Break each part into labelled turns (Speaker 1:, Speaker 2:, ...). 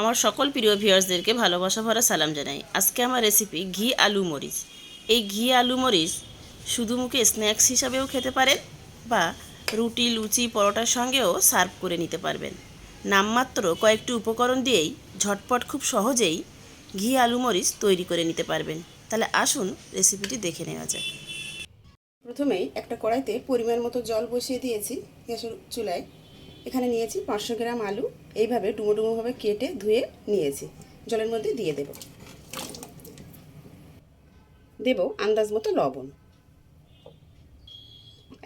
Speaker 1: আমার সকল প্রিয় ভিউয়ার্সদেরকে ভালোবাসা ভরা সালাম জানাই। আজকে আমার রেসিপি ঘি আলু মরিচ। এই ঘি আলু মরিচ শুধু মুখে স্ন্যাক্স হিসাবেও খেতে পারেন বা রুটি, লুচি, পরোটার সঙ্গেও সার্ভ করে নিতে পারবেন। নামমাত্র কয়েকটি উপকরণ দিয়েই ঝটপট খুব সহজেই ঘি আলু মরিচ তৈরি করে নিতে পারবেন। তাহলে আসুন রেসিপিটি দেখে নেওয়া যাক। প্রথমেই একটা কড়াইতে পরিমাণ মতো জল বসিয়ে দিয়েছি গ্যাসের চুলায়। এখানে নিয়েছি পাঁচশো গ্রাম আলু এইভাবে ডুমো ডুমোভাবে কেটে ধুয়ে নিয়েছি। জলের মধ্যে দিয়ে দেব। দেব আন্দাজ মতো লবণ।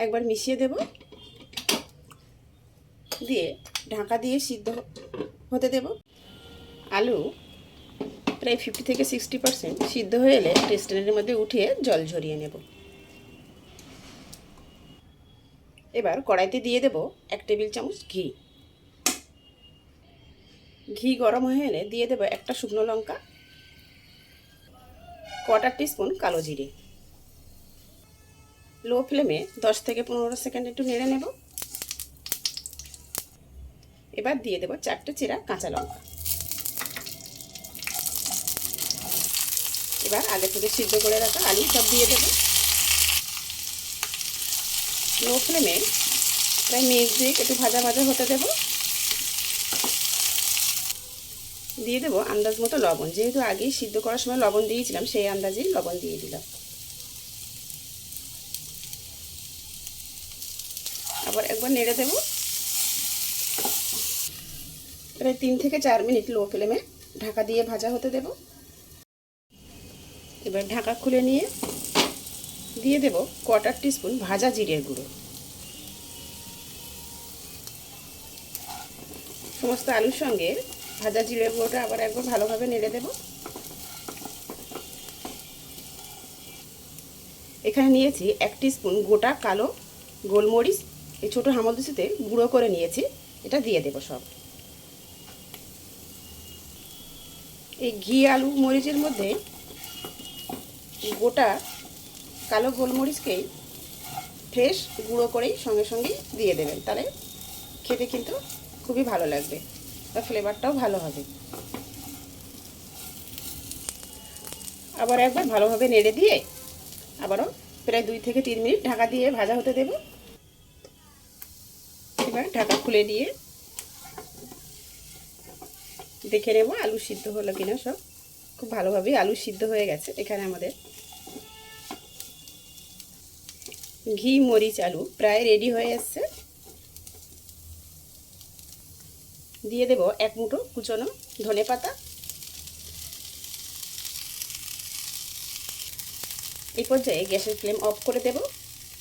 Speaker 1: একবার মিশিয়ে দেব। দিয়ে ঢাকা দিয়ে সিদ্ধ হতে দেব। আলু প্রায় ফিফটি থেকে সিক্সটি পার্সেন্ট সিদ্ধ হয়ে এলে টেস্টেনের মধ্যে উঠিয়ে জল ঝরিয়ে নেব। এবার কড়াইতে দিয়ে দেব এক টেবিল চামচ ঘি। ঘি গরম হয়ে এলে দিয়ে দেব একটা শুকনো লঙ্কা কোয়াটার টিস্পুন কালো জিরে। লো ফ্লেমে দশ থেকে পনেরো সেকেন্ড একটু নেড়ে নেব। এবার দিয়ে দেব চারটে চিরা কাঁচা লঙ্কা। এবার আগে থেকে সিদ্ধ করে রাখা আলু সব দিয়ে দেবো। লো ফ্লেমে প্রায় মিনিট দিয়ে একটু ভাজা ভাজা হতে দেব। দিয়ে দেবো আন্দাজ মতো লবণ। যেহেতু আগেই সিদ্ধ করার সময় লবণ দিয়েছিলাম, সেই আন্দাজেই লবণ দিয়ে দিলাম। আবার একবার নেড়ে দেব। প্রায় তিন থেকে চার মিনিট লো ফ্লেমে ঢাকা দিয়ে ভাজা হতে দেব। এবার ঢাকা খুলে নিয়ে দিয়ে দেব কোয়াটার টিস্পুন ভাজা জিরের গুঁড়ো। সমস্ত আলুর সঙ্গে ভাজা জিরের গুঁড়োটা আবার একবার ভালোভাবে নেড়ে দেব। এখানে নিয়েছি এক স্পুন গোটা কালো গোলমরিচ, এই ছোটো হামলদিসিতে গুঁড়ো করে নিয়েছি, এটা দিয়ে দেব সব। এই ঘি, আলু, মরিচের মধ্যে গোটা কালো গোলমরিচকেই ফ্রেশ গুঁড়ো করেই সঙ্গে সঙ্গে দিয়ে দেবেন, তাহলে খেতে কিন্তু খুবই ভালো লাগবে। আর ফ্লেভারটাও ভালো হবে। আবার একবার ভালোভাবে নেড়ে দিয়ে আবারও প্রায় দুই থেকে তিন মিনিট ঢাকা দিয়ে ভাজা হতে দেব। এবার ঢাকা খুলে দিয়ে দেখে নেব আলু সিদ্ধ হলো কিনা সব। খুব ভালোভাবেই আলু সিদ্ধ হয়ে গেছে এখানে আমাদের। ঘি, মরিচ, আলু প্রায় রেডি হয়ে এসছে। দিয়ে দেব এক মুঠো কুচনো ধনে পাতা। এই পর্যায়ে গ্যাসের ফ্লেম অফ করে দেব।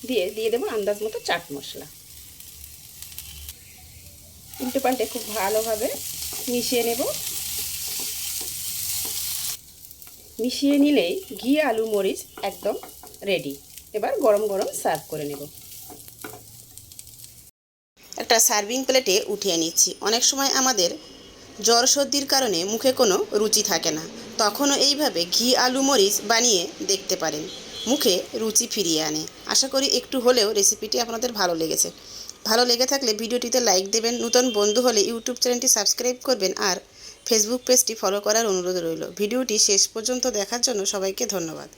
Speaker 1: দিয়ে দিয়ে দেবো আন্দাজ মতো চাট মশলা। উল্টে পাল্টে খুব ভালোভাবে মিশিয়ে নেব। মিশিয়ে নিলেই ঘি, আলু, মরিচ একদম রেডি এবার গরম গরম সার্ভ করে নেব। একটা সার্ভিং প্লেটে উঠিয়ে নিচ্ছি। অনেক সময় আমাদের জ্বর সর্দির কারণে মুখে কোনো রুচি থাকে না। তখনও এইভাবে ঘি, আলু, মরিচ বানিয়ে দেখতে পারেন। মুখে রুচি ফিরিয়ে আনে। আশা করি একটু হলেও রেসিপিটি আপনাদের ভালো লেগেছে। ভালো লেগে থাকলে ভিডিওটিতে লাইক দেবেন। নতুন বন্ধু হলে ইউটিউব চ্যানেলটি সাবস্ক্রাইব করবেন আর ফেসবুক পেজটি ফলো করার অনুরোধ রইল। ভিডিওটি শেষ পর্যন্ত দেখার জন্য সবাইকে ধন্যবাদ।